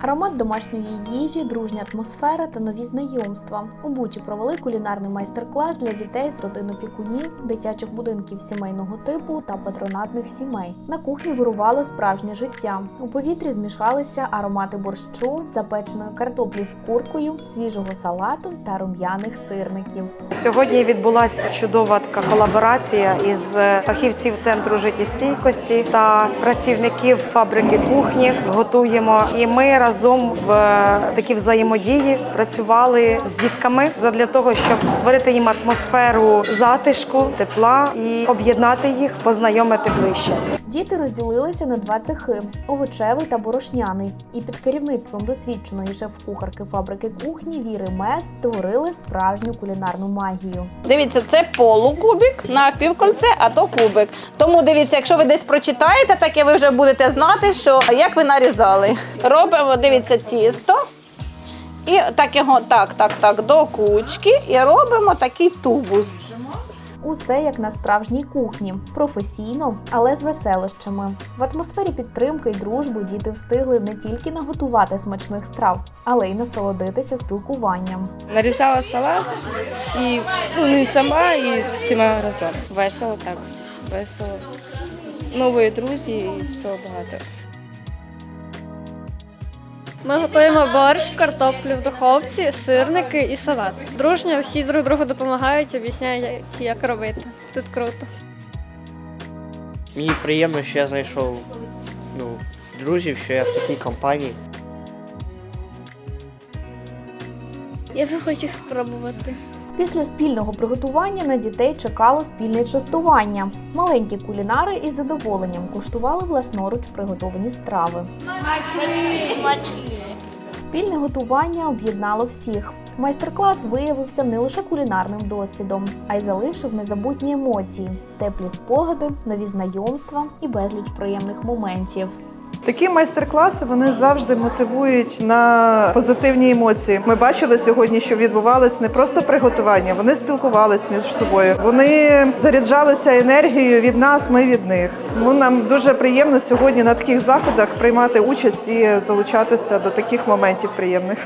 Аромат домашньої їжі, дружня атмосфера та нові знайомства. У Бучі провели кулінарний майстер-клас для дітей з родин опікунів, дитячих будинків сімейного типу та патронатних сімей. На кухні вирувало справжнє життя. У повітрі змішалися аромати борщу, запеченої картоплі з куркою, свіжого салату та рум'яних сирників. Сьогодні відбулася чудова така колаборація із фахівців центру життєстійкості та працівників фабрики кухні. Готуємо і ми разом в такій взаємодії працювали з дітками задля того, щоб створити їм атмосферу затишку, тепла і об'єднати їх, познайомити ближче. Діти розділилися на два цехи овочевий та борошняний. І під керівництвом досвідченої шеф-кухарки фабрики кухні Віри Мес створили справжню кулінарну магію. Дивіться, це полукубик на півкольце, а то кубик. Тому дивіться, якщо ви десь прочитаєте, таке ви вже будете знати, що як ви нарізали. Робимо, дивіться, тісто. І так його так, так, так, до кучки і робимо такий тубус. Усе як на справжній кухні, професійно, але з веселощами. В атмосфері підтримки й дружби діти встигли не тільки наготувати смачних страв, але й насолодитися спілкуванням. Нарізала салат і ну, не сама, і з всіма разом. Весело так. Весело. Нові друзі і всього багато. Ми готуємо борщ, картоплю в духовці, сирники і салат. Дружньо всі друг другу допомагають, об'ясняють, як, робити. Тут круто. Мені приємно, що я знайшов ну, друзів, що я в такій компанії. Я вже хочу спробувати. Після спільного приготування на дітей чекало спільне частування. Маленькі кулінари із задоволенням куштували власноруч приготовані страви. Спільне готування об'єднало всіх. Майстер-клас виявився не лише кулінарним досвідом, а й залишив незабутні емоції, теплі спогади, нові знайомства і безліч приємних моментів. Такі майстер-класи вони завжди мотивують на позитивні емоції. Ми бачили сьогодні, що відбувалось не просто приготування, вони спілкувалися між собою. Вони заряджалися енергією від нас, ми від них. Ну нам дуже приємно сьогодні на таких заходах приймати участь і залучатися до таких моментів приємних.